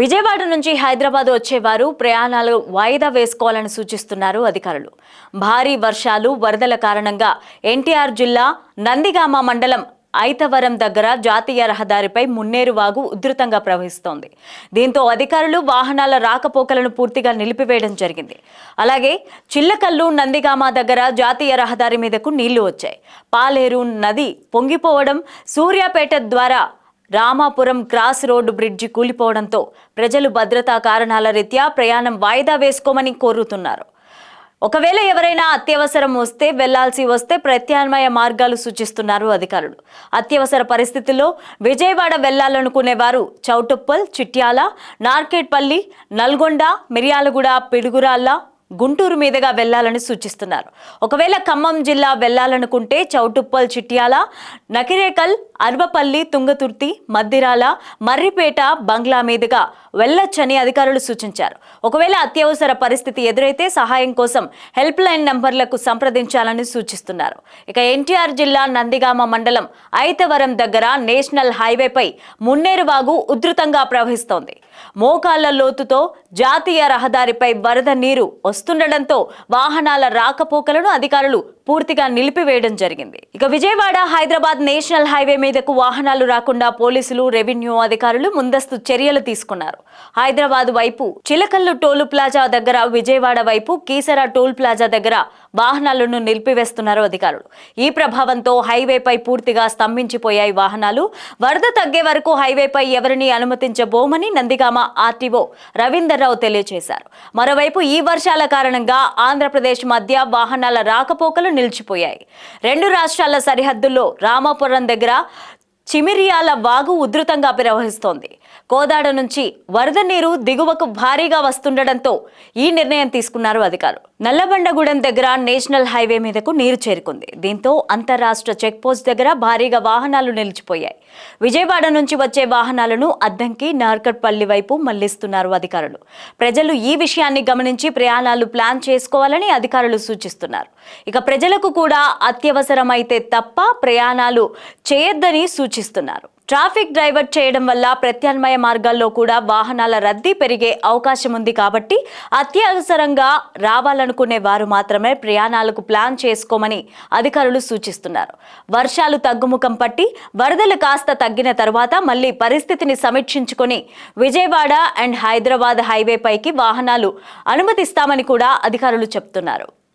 విజయవాడ నుంచి హైదరాబాద్ వచ్చేవారు ప్రయాణాలు వాయిదా వేసుకోవాలని సూచిస్తున్నారు అధికారులు. భారీ వర్షాలు వరదల కారణంగా ఎన్టీఆర్ జిల్లా నందిగామ మండలం ఐతవరం దగ్గర జాతీయ రహదారిపై మున్నేరు వాగు ఉధృతంగా ప్రవహిస్తోంది. దీంతో అధికారులు వాహనాల రాకపోకలను పూర్తిగా నిలిపివేయడం జరిగింది. అలాగే చిల్లకల్లు నందిగామ దగ్గర జాతీయ రహదారి మీదకు నీళ్ళు వచ్చాయి. పాలేరు నది పొంగిపోవడం సూర్యాపేట ద్వారా రామాపురం క్రాస్ రోడ్డు బ్రిడ్జి కూలిపోవడంతో ప్రజలు భద్రతా కారణాల రీత్యా ప్రయాణం వాయిదా వేసుకోమని కోరుతున్నారు. ఒకవేళ ఎవరైనా అత్యవసరం వస్తే వెళ్ళాల్సి వస్తే ప్రత్యామ్నాయ మార్గాలు సూచిస్తున్నారు అధికారులు. అత్యవసర పరిస్థితుల్లో విజయవాడ వెళ్ళాలనుకునే వారు చౌటుప్పల్ చిట్యాల నార్కెట్పల్లి నల్గొండ మిర్యాలగూడ పిడుగురాళ్ళ గుంటూరు మీదుగా వెళ్ళాలని సూచిస్తున్నారు. ఒకవేళ ఖమ్మం జిల్లా వెళ్ళాలనుకుంటే చౌటుప్పల్ చిట్యాల నకిరేకల్ అర్వపల్లి తుంగతుర్తి మద్దిరాల మర్రిపేట బంగ్లా మీదుగా వెళ్ళొచ్చని అధికారులు సూచించారు. ఒకవేళ అత్యవసర పరిస్థితి ఎదురైతే సహాయం కోసం హెల్ప్ లైన్ నంబర్లకు సంప్రదించాలని సూచిస్తున్నారు. ఇక ఎన్టీఆర్ జిల్లా నందిగామ మండలం ఐతవరం దగ్గర నేషనల్ హైవేపై మున్నేరువాగు ఉధృతంగా ప్రవహిస్తోంది. మోకాళ్ళ లోతుతో జాతీయ రహదారిపై వరద నీరు వస్తుండటంతో వాహనాల రాకపోకలను అధికారులు పూర్తిగా నిలిపివేయడం జరిగింది. ఇక విజయవాడ హైదరాబాద్ నేషనల్ హైవే మీదకు వాహనాలు రాకుండా పోలీసులు రెవెన్యూ అధికారులు ముందస్తు చర్యలు తీసుకున్నారు. హైదరాబాద్ వైపు చిలకల్లు టోల్ ప్లాజా దగ్గర విజయవాడ వైపు కీసరా టోల్ ప్లాజా దగ్గర వాహనాలను నిలిపివేస్తున్నారు అధికారులు. ఈ ప్రభావంతో హైవేపై పూర్తిగా స్తంభించిపోయాయి వాహనాలు. వరద తగ్గే వరకు హైవేపై ఎవరిని అనుమతించబోమని నందిగామ ఆర్టీఓ రవీందర్రావు తెలియజేశారు. మరోవైపు ఈ వర్షాల కారణంగా ఆంధ్రప్రదేశ్ మధ్య వాహనాల రాకపోకలు నిలిచిపోయాయి. రెండు రాష్ట్రాల సరిహద్దుల్లో రామాపురం దగ్గర చిమిరియాల వాగు ఉధృతంగా ప్రవహిస్తోంది. కోదాడ నుంచి వరద నీరు దిగువకు భారీగా వస్తుండటంతో ఈ నిర్ణయం తీసుకున్నారు అధికారులు. నల్లబండగూడెం దగ్గర నేషనల్ హైవే మీదకు నీరు చేరుకుంది. దీంతో అంతరాష్ట్ర చెక్ పోస్ట్ దగ్గర భారీగా వాహనాలు నిలిచిపోయాయి. విజయవాడ నుంచి వచ్చే వాహనాలను అద్దంకి నార్కట్పల్లి వైపు మళ్ళిస్తున్నారు అధికారులు. ప్రజలు ఈ విషయాన్ని గమనించి ప్రయాణాలు ప్లాన్ చేసుకోవాలని అధికారులు సూచిస్తున్నారు. ఇక ప్రజలకు కూడా అత్యవసరమైతే తప్ప ప్రయాణాలు చేయొద్దని సూచిస్తున్నారు. ట్రాఫిక్ డైవర్ట్ చేయడం వల్ల ప్రత్యామ్నాయ మార్గాల్లో కూడా వాహనాల రద్దీ పెరిగే అవకాశం ఉంది కాబట్టి అత్యవసరంగా రావాలనుకునే వారు మాత్రమే ప్రయాణాలకు ప్లాన్ చేసుకోమని అధికారులు సూచిస్తున్నారు. వర్షాలు తగ్గుముఖం పట్టి వరదలు కాస్త తగ్గిన తర్వాత మళ్ళీ పరిస్థితిని సమీక్షించుకొని విజయవాడ అండ్ హైదరాబాద్ హైవే పైకి వాహనాలు అనుమతిస్తామని కూడా అధికారులు చెప్తున్నారు.